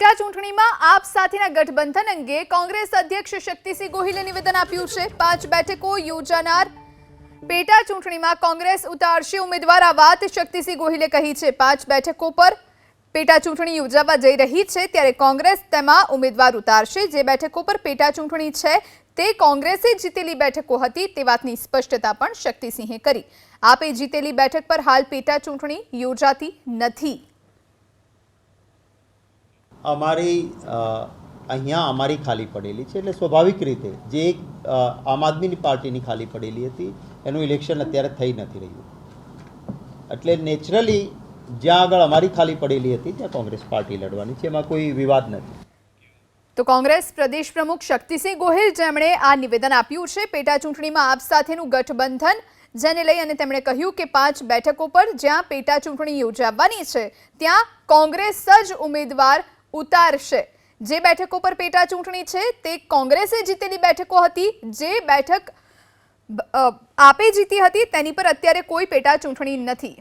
પેટા ચૂંટણીમાં આપ સાથેના ગઠબંધન અંગે કોંગ્રેસ અધ્યક્ષ શક્તિસિંહ ગોહિલે નિવેદન આપ્યું છે. પાંચ બેઠકો યોજાનાર. પેટા ચૂંટણીમાં કોંગ્રેસ ઉતારશે ઉમેદવાર આ વાત શક્તિસિંહ ગોહિલે કહી છે. પાંચ બેઠકો પર પેટા ચૂંટણી યોજાવા જઈ રહી છે ત્યારે કોંગ્રેસ તેમાં ઉમેદવાર ઉતારશે. જે બેઠકો પર પેટા ચૂંટણી છે તે કોંગ્રેસે જીતેલી બેઠકો હતી તે વાતની સ્પષ્ટતા પણ શક્તિસિંહે કરી. આપે જીતેલી બેઠક પર હાલ પેટા ચૂંટણી યોજાતી નથી. અમારી અહીંયા અમારી ખાલી પડેલી છે એટલે સ્વાભાવિક રીતે જે એક આમ આદમીની પાર્ટીની ખાલી પડેલી હતી, એનું ઇલેક્શન અત્યારે થઈ નથી રહ્યું. એટલે નેચરલી જ્યાં આગળ અમારી ખાલી પડેલી હતી, ત્યાં કોંગ્રેસ પાર્ટી લડવાની છે, એમાં કોઈ વિવાદ નથી. તો કોંગ્રેસ પ્રદેશ પ્રમુખ શક્તિસિંહ ગોહિલ જેમણે આ નિવેદન આપ્યું છે, પેટા ચૂંટણીમાં આપ સાથેનું ગઠબંધન, જેને લઈ અને તેમણે કહ્યું કે પાંચ બેઠકો પર જ્યાં પેટા ચૂંટણી યોજાવાની છે, ત્યાં કોંગ્રેસ જ ઉમેદવાર ઉતારશે. જે બેઠકો પર પેટા ચૂંટણી છે, તે કોંગ્રેસે જીતેલી બેઠકો હતી. જે બેઠક આપે જીતી હતી, તેની પર અત્યારે કોઈ પેટા ચૂંટણી નથી.